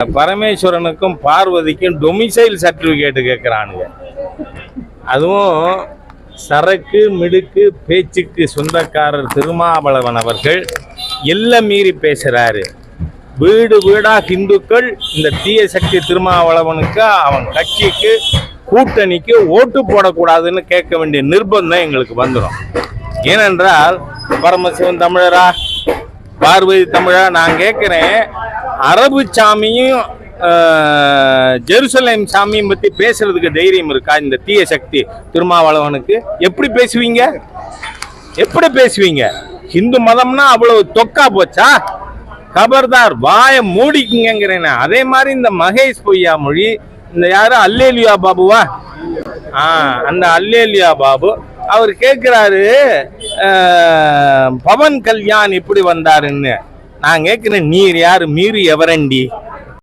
பரமேஸ்வரனுக்கும் பார்வதிக்கும் domicile certificate கேட்குறானுங்க அதுவும் சரக்கு மிடுக்கு பேச்சுக்கு சொந்தக்காரர் திருமாவளவன் அவர்கள் எல்லாம் மீறி பேசுகிறாரு வீடு வீடாக இந்துக்கள் இந்த தீய சக்தி திருமாவளவனுக்கு அவன் கட்சிக்கு கூட்டணிக்கு ஓட்டு போடக்கூடாதுன்னு கேட்க வேண்டிய நிர்பந்தம் எங்களுக்கு வந்துடும் ஏனென்றால் பரமசிவன் தமிழரா? பார்வதி தமிழா? நான் கேட்குறேன் அரபு சாமியும் ஜெருசலேம் சாமியும் பற்றி பேசுறதுக்கு தைரியம் இருக்கா? இந்த தீய சக்தி திருமாவளவனுக்கு? எப்படி பேசுவீங்க? எப்படி பேசுவீங்க? ஹிந்து மதம்னா அவ்வளவு தொக்கா போச்சா? கபர்தார் வாய மூடிக்குங்கிறேன் அதே மாதிரி இந்த மகேஷ் பொய்யா மொழி இந்த யாரு? அல்லேலியா பாபுவா? ஆ அந்த அல்லேலியா பாபு. அவர் கேட்குறாரு பவன் கல்யாண் இப்படி வந்தாருன்னு. நான் கேட்குறேன் நீர் யார்? மீறி எவரண்டி?